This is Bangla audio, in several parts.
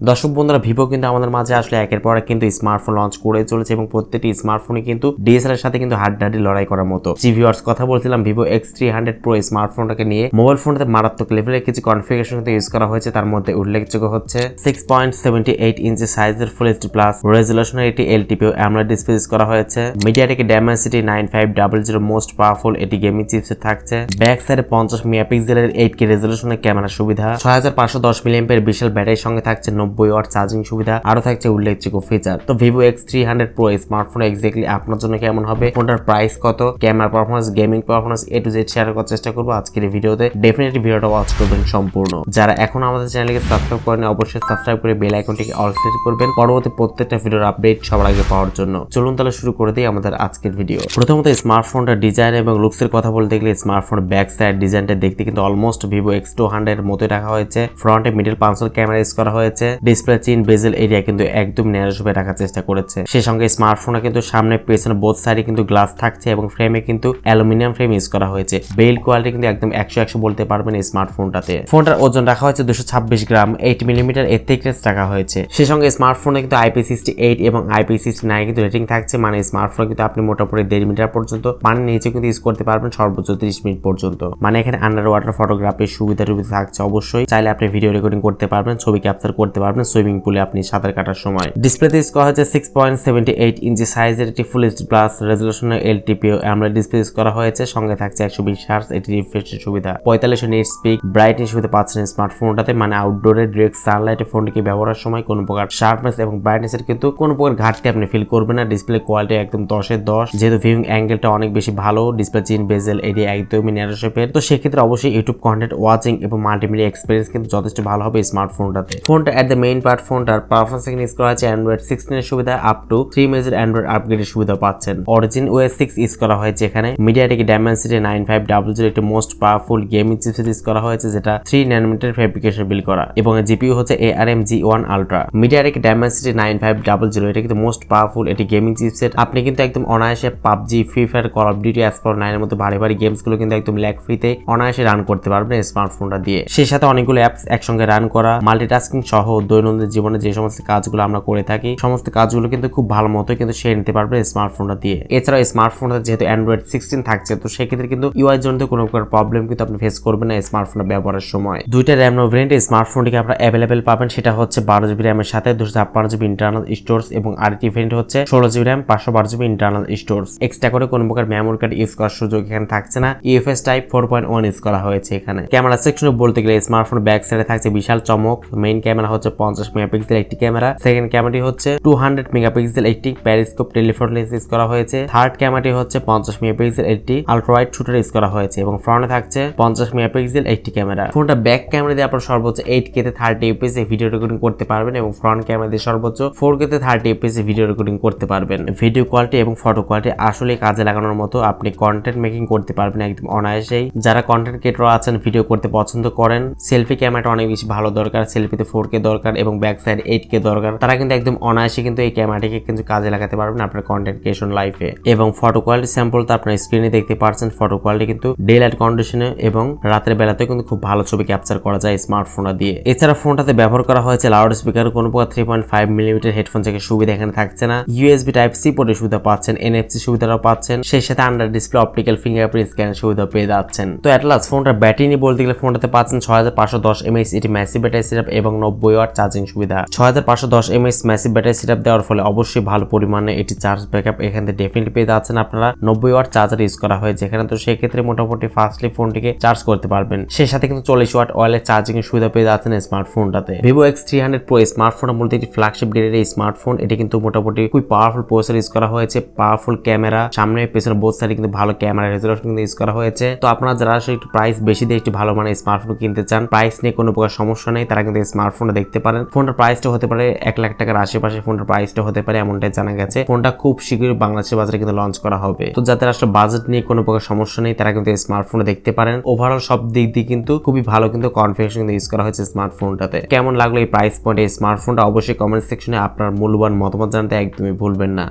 দর্শক বন্ধুরা, ভিভো কিন্তু আমাদের মাঝে আসলে একের পর এক কিন্তু স্মার্টফোন লঞ্চ করে চলেছে এবং প্রত্যেকটি স্মার্টফোনে কিন্তু ডিএসএলআর সাথে কিন্তু হাড্ডাহাড্ডি লড়াই করার মতো। ভিউয়ার্স কথা বলছিলাম, Vivo X three hundred pro স্মার্টফোনটাকে নিয়ে। মোবাইল ফোনটাতে মারাত্মক লেভেলের কিছু কনফিগারেশন কিন্তু ইউজ করা হয়েছে। তার মধ্যে উল্লেখযোগ্য হচ্ছে six point seventy eight inch সাইজের ফুল এইচডি প্লাস রেজুলেশনের এটি এলটিপিও অ্যামলেট ডিসপ্লে ইউজ করা হয়েছে। মিডিয়াটেকে Dimensity nine five double zero most powerful এটি গেমিং চিপসেট থাকছে। ব্যাক সাইডে পঞ্চাশ মেগাপিক্সেলের এইট কে রেজুলেশনের ক্যামেরা সুবিধা। ছয় হাজার পাঁচশো দশ মিলিয়ামের বিশাল ব্যাটারির সঙ্গে থাকছে নব্বই ওয়াট চার্জিং সুবিধা আরও থাকছে উল্লেখযোগ্য ফিচার তো Vivo X three hundred pro smartphone exactly আপনার জন্য কেমন হবে? ফোনটার প্রাইস কত? Camera performance gaming performance A to Z share করার চেষ্টা করব আজকের এই ভিডিওতে ডেফিনেটলি ভিডিওটা ওয়াচ করবেন সম্পূর্ণ। যারা এখন আমাদের চ্যানেলকে সাবস্ক্রাইব করেন অবশ্যই সাবস্ক্রাইব করে বেল আইকনটিকে অল সিলেক্ট করবেন। পরবর্তী প্রত্যেকটা ভিডিওর আপডেট সবার আগে পাওয়ার জন্য। চলুন তাহলে শুরু করে দিই আমাদের আজকের ভিডিও প্রথমত স্মার্টফোনটা ডিজাইন এবং লুকসের কথা বলতে গেলে স্মার্টফোন ব্যাক সাইড ডিজাইনটা দেখতে কিন্তু almost Vivo X two hundred মতোই রাখা হয়েছে। ফ্রন্টে মিডল পাঁচশো ক্যামেরা ইউজ করা হয়েছে। ডিসপ্লে চিন বেজেল এরিয়া কিন্তু একদম ন্যারোভাবে রাখার চেষ্টা করেছে। সেই সঙ্গে স্মার্টফোনে কিন্তু সামনে, পেছনে বোথ সাইডে কিন্তু গ্লাস থাকছে এবং ফ্রেমে কিন্তু অ্যালুমিনিয়াম ফ্রেম ইউজ করা হয়েছে। বেল কোয়ালিটি কিন্তু একদম একশো একশো বলতে পারবেন এই স্মার্টফোনটাতে ফোনটার ওজন রাখা হয়েছে দুশো ছাব্বিশ গ্রাম এইট মিলিমিটার এর thickness রাখা হয়েছে। সেই সঙ্গে স্মার্টফোনে কিন্তু আইপি সিক্সটি এইট এবং আইপি সিক্সটি নাইন কিন্তু রেটিং থাকছে। মানে স্মার্টফোনে কিন্তু আপনি মোটামুটি দেড় মিটার পর্যন্ত পানির নিচে কিন্তু ইউজ করতে পারবেন সর্বোচ্চ তিরিশ মিনিট পর্যন্ত। মানে এখানে আন্ডার ওয়াটার ফটোগ্রাফির সুবিধা টুবিধা থাকছে অবশ্যই। চাইলে আপনি ভিডিও রেকর্ডিং করতে পারবেন, ছবি ক্যাপচার করতে পারবেন সুইমিং পুলে আপনি সাঁতার কাটার সময়। ডিসপ্লেতে ইউজ করা হয়েছে six point seventy eight inch সাইজের একটি ফুল এইচডি প্লাস রেজলিউশনের এলটিপিও আমরা ডিসপ্লে ইউজ করা হয়েছে, সঙ্গে থাকছে একশো বিশ হার্স এটি রিফ্রেশের সুবিধা। পঁয়তাল্লিশশো নেট স্পিক ব্রাইটনেস সুবিধা পাচ্ছেন স্মার্টফোনটাতে মানে আউটডোরে ডিরেক্ট সানলাইটে ফোনটিকে ব্যবহারের সময় কোনো প্রকার শার্পনেস এবং ব্রাইটনেসের কিন্তু কোনো প্রকার ঘাটতি আপনি ফিল করবেন না। ডিসপ্লে কোয়ালিটি একদম দশের দশ। যেহেতু ভিউইং অ্যাঙ্গেলটা অনেক বেশি ভালো ডিসপ্লে চিন বেজেল এরিয়া একদমই ন্যারো শেপের তো সেক্ষেত্রে অবশ্যই ইউটিউব কন্টেন্ট ওয়াচিং এবং মাল্টিমিডিয়া এক্সপিরিয়েন্স কিন্তু যথেষ্ট ভালো হবে স্মার্টফোনটাতে ফোনটা এট দ্য মেইন পার্ট ফোনটার পারফরমেন্স ইউজ করা আছে অ্যান্ড্রয়েড সিক্সটিনের সুবিধা up to three major Android আপগ্রেডের সুবিধা পাচ্ছেন। অরিজিন ওএস সিক্স ইউজ করা হয়েছে এখানে। MediaTek Dimensity nine five double zero একটি most powerful gaming chipset use করা হয়েছে যেটা থ্রি ন্যানোমিটার ফেব্রিকেশন বিল করা এবং জিপিউ হচ্ছে A R M G one ultra MediaTek Dimensity nine five double zero এটা কিন্তু মোস্ট পাওয়ারফুল এটি গেমিং চিপসেট আপনি কিন্তু একদম অনায়াসে PUBG free fire call of duty Asphalt নাইনের মতো ভারী ভারী গেমসগুলো কিন্তু একদম ল্যাগ ফ্রিতে অনায়াসে রান করতে পারবেন স্মার্টফোনটা দিয়ে। সেই সাথে অনেকগুলো অ্যাপস একসঙ্গে রান করা মাল্টিটাস্কিং সহ দৈনন্দিন জীবনে যে সমস্ত কাজগুলো আমরা করে থাকি, সমস্ত কাজগুলো কিন্তু খুব ভালো মতো কিন্তু সেরে নিতে পারবেন স্মার্টফোনটা দিয়ে। এছাড়াও স্মার্টফোনটা যেহেতু অ্যান্ড্রয়েড সিক্সটিন থাকছে, তো সেক্ষেত্রে কিন্তু ইউআই জন্য কোনো প্রকার প্রবলেম কিন্তু আপনি ফেস করবেন না স্মার্টফোনটা ব্যবহারের সময়। দুইটা র্যাম ভেরিয়েন্ট স্মার্টফোনটিকে আপনারা অ্যাভেলেবেল পাবেন, সেটা হচ্ছে বারো জিবি র্যামের সাথে দুশো ছাপ্পান্ন জিবি ইন্টারনাল স্টোর্স এবং আরেকটি ভেরিয়েন্ট হচ্ছে ষোলো জিবি র্যাম পাঁচশো বারো জিবি ইন্টারনাল স্টোর্স এক্সট্রা করে কোনো প্রকার মেমোরি কার্ড ইউজ করার সুযোগ এখানে থাকছে না। UFS type four point one use করা হয়েছে এখানে। ক্যামেরা সেকশনে বলতে গেলে স্মার্টফোন ব্যাক সাইডে থাকছে বিশাল চমক। মেইন ক্যামেরা হচ্ছে পঞ্চাশ মেগাপিক্সেল একটি ক্যামেরা। সেকেন্ড ক্যামেরাটি হচ্ছে টু হান্ড্রেড মেগাপিক্সেল একটি প্যারিস্কোপ টেলিফোন লেন্স ইউজ করা হয়েছে। থার্ড ক্যামেরাটি হচ্ছে পঞ্চাশ মেগাপিক্সেল একটি আলট্রাওয়াইড শুটার ইউজ করা হয়েছে এবং ফ্রন্টে থাকছে পঞ্চাশ মেগাপিক্সেল একটি ক্যামেরা। ফোনটা ব্যাক ক্যামেরা দিয়ে আপনার সর্বোচ্চ এইট কে তে থার্টি এপিএস ভিডিও রেকর্ডিং করতে পারবেন এবং ফ্রন্ট ক্যামেরা দিয়ে সর্বোচ্চ ফোর কে তে থার্টি এপিএস ভিডিও রেকর্ডিং করতে পারবেন। ভিডিও কোয়ালিটি এবং ফটো কোয়ালিটি আসলে কাজে লাগানোর মতো আপনি কন্টেন্ট মেকিং করতে পারবেন একদম অনায়াসেই। যারা কন্টেন্ট ক্রিয়েটর আছেন ভিডিও করতে পছন্দ করেন সেলফি ক্যামেরাটা অনেক বেশি ভালো দরকার। সেলফিতে ফোর কে দরকার। এবং ব্যাক সাইড এইট কে দরকার। তারা কিন্তু একদম অনায়াসে কিন্তু এই ক্যামেরাটিকে কিন্তু কাজে লাগাতে পারবেন আপনার কন্টেন্ট ক্রিয়েশন লাইফে এবং ফটো কোয়ালিটি স্যাম্পল তো আপনার স্ক্রিনে দেখতে পাচ্ছেন ফটো কোয়ালিটি কিন্তু ডে লাইট কন্ডিশনে এবং রাতের বেলাতেও কিন্তু খুব ভালো ছবি ক্যাপচার করা যায় স্মার্টফোনটা দিয়ে। এছাড়া ফোনটাতে ব্যবহার করা হয়েছে লাউড স্পিকার কোনো প্রকার three point five millimetre headphone থেকে সুবিধা এখানে থাকছে না। ইউএসবি টাইপ সি পোর্টের সুবিধা পাচ্ছেন এনএফসি সুবিধাটাও পাচ্ছেন, সেই সাথে আন্ডার ডিসপ্লে অপটিক্যাল ফিঙ্গারপ্রিন্ট স্ক্যানের সুবিধা পেয়ে যাচ্ছেন। তো অ্যাটলাস ফোনটার ব্যাটারি নিয়ে বলতে গেলে ফোনটাতে পাচ্ছেন ছয় হাজার পাঁচশো দশ এমএইচ এটি ম্যাসিভ ব্যাটারি সেটআপ এবং নব্বই ওয়াট চার্জিং সুবিধা। ছয় হাজার পাঁচশো দশ এমএইচ ম্যাসিভ ব্যাটারি সেটআপ দেওয়ার ফলে অবশ্যই ভালো পরিমাণে এটি চার্জ ব্যাকআপ এখান থেকে ডেফিনেটলি পেয়ে যাচ্ছেন আপনারা। নব্বই ওয়াট চার্জার ইউজ করা হয়েছে। এখানে তো সেক্ষেত্রে মোটামুটি ফাস্টলি ফোনটিকে চার্জ করতে পারবেন। সেই সাথে কিন্তু চল্লিশ ওয়াট অয়েলের চার্জিং সুবিধা পেয়ে যাচ্ছেন স্মার্টফোনটাতে Vivo X three hundred pro স্মার্টফোনটা মূলত একটি ফ্ল্যাগশিপ গ্রেডের স্মার্টফোন এটি কিন্তু মোটামুটি খুব পাওয়ারফুল প্রসেসর ইউজ করা হয়েছে। পাওয়ারফুল ক্যামেরা সামনে পেছনে বোথ সাইডে কিন্তু ভালো ক্যামেরা রেজলিউশন কিন্তু ইউজ করা হয়েছে। তো আপনারা যারা আসলে একটু প্রাইস বেশি দিয়ে একটু ভালো মানে স্মার্টফোন কিনতে চান প্রাইস নিয়ে কোনো প্রকার সমস্যা নেই। তারা কিন্তু স্মার্টফোনটা দেখতে পারেন। ফোনটার প্রাইসটা হতে পারে এক লাখ টাকার আশেপাশে ফোনটার প্রাইসটা হতে পারে, এমনটাই জানা গেছে। ফোনটা খুব শীঘ্রই বাংলাদেশের বাজারে কিন্তু লঞ্চ করা হবে। তো যাদের আসলে বাজেট নিয়ে কোনো প্রকার সমস্যা নেই, তারা কিন্তু স্মার্টফোনে দেখতে পারেন। ওভারঅল সব দিক দিয়ে কিন্তু খুবই ভালো কিন্তু কনফিগারেশন কিন্তু ইউজ করা হয়েছে স্মার্টফোনটাতে কেমন লাগল এই প্রাইস পয়েন্ট এই স্মার্টফোনটা অবশ্যই কমেন্ট সেকশনে আপনার মূল্যবান মতামত জানাতে একদমই ভুলবেন না।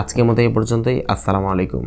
আজকের মতো এই পর্যন্তই। আসসালামু আলাইকুম।